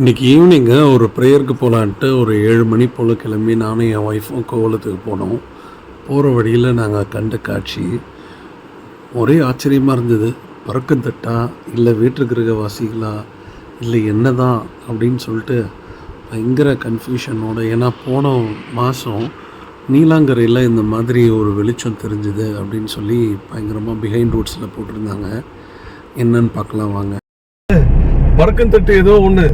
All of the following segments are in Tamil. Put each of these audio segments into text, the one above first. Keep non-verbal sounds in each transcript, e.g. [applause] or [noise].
இன்றைக்கி ஈவினிங்கு ஒரு ப்ரேயருக்கு போகலான்ட்டு ஒரு ஏழு மணி போல் கிளம்பி நானும் என் ஒய்ஃபும் கோவலத்துக்கு போனோம். போகிற வழியில் நாங்கள் கண்ட காட்சி ஒரே ஆச்சரியமாக இருந்தது. பறக்கத்தட்டா இல்லை வீட்டுக்கிரகவாசிகளா இல்லை என்ன தான் அப்படின்னு சொல்லிட்டு பயங்கர கன்ஃபியூஷனோட ஏன்னா போன மாதம் நீலாங்கரையில் இந்த மாதிரி ஒரு வெளிச்சம் தெரிஞ்சுது அப்படின்னு சொல்லி பயங்கரமாக பிஹைண்ட் ரூட்ஸில் போட்டிருந்தாங்க. என்னன்னு பார்க்கலாம் வாங்க. பறக்கும் தட்டு ஏதோ ஒன்று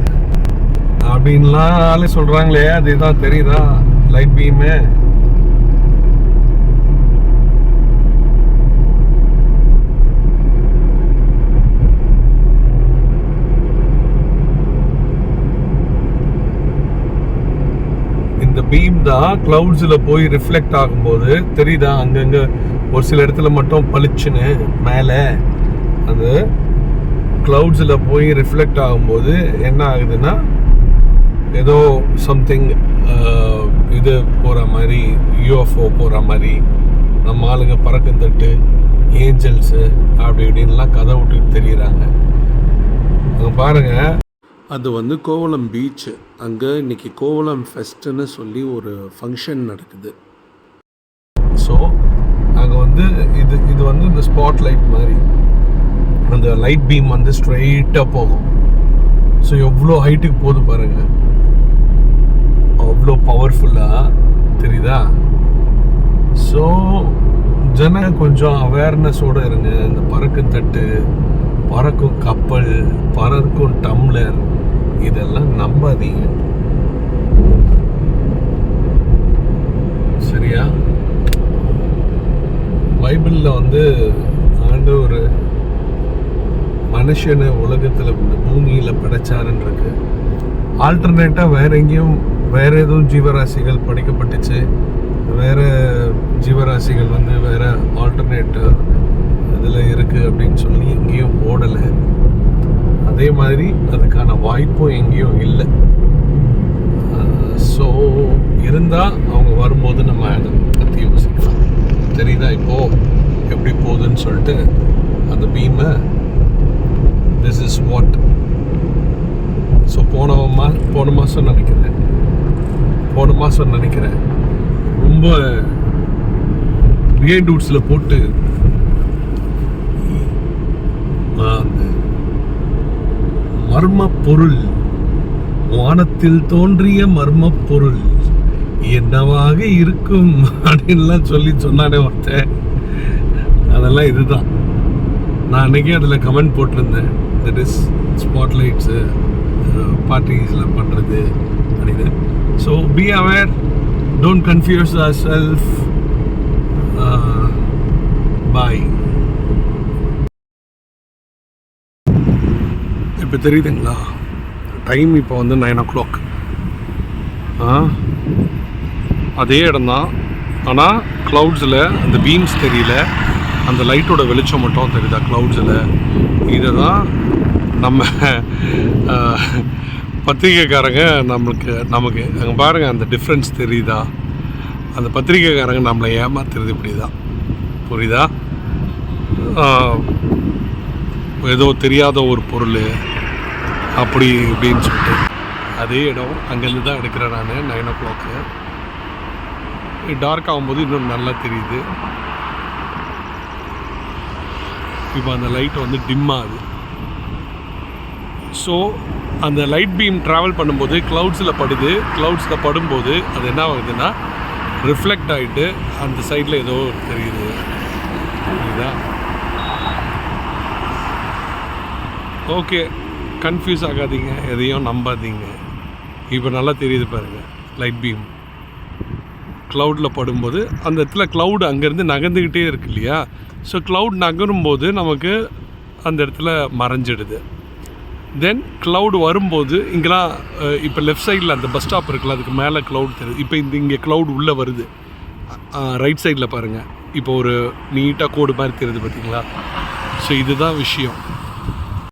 அப்படின்லாம் ஆளு சொல்றாங்களே அதுதான் தெரியுதா? லைட் பீமு இந்த பீம் தான் கிளவுட்ஸில் போய் ரிஃப்ளெக்ட் ஆகும்போது தெரியுதா? அங்கங்கே ஒரு சில இடத்துல மட்டும் பளிச்சுன்னு மேலே அது கிளவுட்ஸில் போய் ரிஃப்ளெக்ட் ஆகும்போது என்ன ஆகுதுன்னா ஏதோ சம்திங் இது போகிற மாதிரி யூஎஃப்ஓ போகிற மாதிரி நம்ம ஆளுங்க பறக்கும் தட்டு ஏஞ்சல்ஸு அப்படி இப்படின்லாம் கதை விட்டுட்டு தெரியுறாங்க. அங்கே பாருங்கள் அது வந்து கோவளம் பீச் அங்கே இன்னைக்கு கோவளம் ஃபெஸ்ட்டுன்னு சொல்லி ஒரு ஃபங்க்ஷன் நடக்குது. ஸோ அங்கே வந்து இது இது வந்து இந்த ஸ்பாட் லைட் மாதிரி. அந்த லைட் பீம் வந்து ஸ்ட்ரைட்டாக போகும். ஸோ எவ்வளோ ஹைட்டுக்கு போகுது பாருங்க. அவ்வளோ பவர்ஃபுல்லாக தெரியுதா? ஸோ ஜன கொஞ்சம் அவேர்னஸோடு இருங்க. இந்த பறக்கும் தட்டு பறக்கும் கப்பல் பறக்கும் டம்ளர் இதெல்லாம் நம்பாதீங்க. சரியா? பைபிளில் வந்து ஆண்டவர் மனுஷனை உலகத்தில் இந்த பூமியில் படைச்சாருன்னு இருக்கு. ஆல்டர்னேட்டாக வேற எங்கேயும் வேறு எதுவும் ஜீவராசிகள் படைக்கப்பட்டுச்சு. வேற ஜீவராசிகள் வந்து வேறு ஆல்டர்னேட் இதில் இருக்குது அப்படின்னு சொல்லி எங்கேயும் ஓடலை அதே மாதிரி அதுக்கான வாய்ப்பும் எங்கேயும் இல்லை. ஸோ இருந்தால் அவங்க வரும்போது நம்ம அதை பற்றி யோசிக்கலாம். தெரியுதா இப்போது எப்படி போகுதுன்னு சொல்லிட்டு அந்த பீமை திஸ் இஸ் வாட் ஸோ போன மா போன மாதம் நினைக்கிறேன். போன மாதம் நினைக்கிறேன். ரொம்ப பிஹைண்ட் ரூட்ஸில் போட்டு ஆ, அந்த மர்ம பொருள் வானத்தில் தோன்றிய மர்ம பொருள் என்னவாக இருக்கும் அப்படின்லாம் சொல்லி சொன்னானே ஒருத்தன். அதெல்லாம் இதுதான். நான் அன்றைக்கே அதில் கமெண்ட் போட்டிருந்தேன். தட் இஸ் ஸ்பாட்லைட்ஸு பார்ட்டிஸ்லாம் பண்ணுறது அப்படின்னு. So be aware don't confuse yourself by இப்போ தெரியுதுங்களா? டைம் இப்போ வந்து நைன் ஓ கிளாக் அதே இடம்தான். ஆனால் க்ளவுட்ஸில் அந்த பீம்ஸ் தெரியல. அந்த லைட்டோட வெளிச்சம் மட்டும் தெரியுதா? க்ளவுட்ஸில் இதை தான் நம்ம [laughs] பத்திரிக்கைக்காரங்க நம்மளுக்கு நமக்கு அங்கே பாருங்கள் அந்த டிஃப்ரென்ஸ் தெரியுதா? அந்த பத்திரிக்கைக்காரங்க நம்மளை ஏமாத்துறது இப்படி தான் புரியுதா ஏதோ தெரியாத ஒரு பொருள் அப்படி இப்படின்னு சொல்லிட்டு. அதே இடம் அங்கேருந்து தான் எடுக்கிறேன் நான் நைன் ஓ கிளாக்கு டார்க் ஆகும்போது இன்னும் நல்லா தெரியுது. இப்போ அந்த லைட் வந்து டிம் ஆகுது. ஸோ அந்த லைட் பீம் ட்ராவல் பண்ணும்போது க்ளவுட்ஸில் படுது. க்ளவுட்ஸில் படும்போது அது என்ன ஆகுதுன்னா ரிஃப்ளெக்ட் ஆகிட்டு அந்த சைடில் ஏதோ தெரியுது. புரியுதா? ஓகே கன்ஃபியூஸ் ஆகாதீங்க. எதையும் நம்பாதீங்க. இப்போ நல்லா தெரியுது பாருங்கள் லைட் பீம் க்ளவுடில் படும்போது அந்த இடத்துல க்ளவுட் அங்கேருந்து நகர்ந்துக்கிட்டே இருக்கு இல்லையா? ஸோ க்ளவுட் நகரும்போது நமக்கு அந்த இடத்துல மறைஞ்சிடுது. தென் க்ளவுடு வரும்போது இங்கெல்லாம் இப்போ லெஃப்ட் சைடில் அந்த பஸ் ஸ்டாப் இருக்குல்ல அதுக்கு மேலே க்ளவுட் தெரியுது. இப்போ இந்த இங்கே க்ளவுட் உள்ளே வருது. ரைட் சைடில் பாருங்கள் இப்போ ஒரு நீட்டாக கோடு மாதிரி தெரியுது பார்த்தீங்களா ஸோ இதுதான் விஷயம்.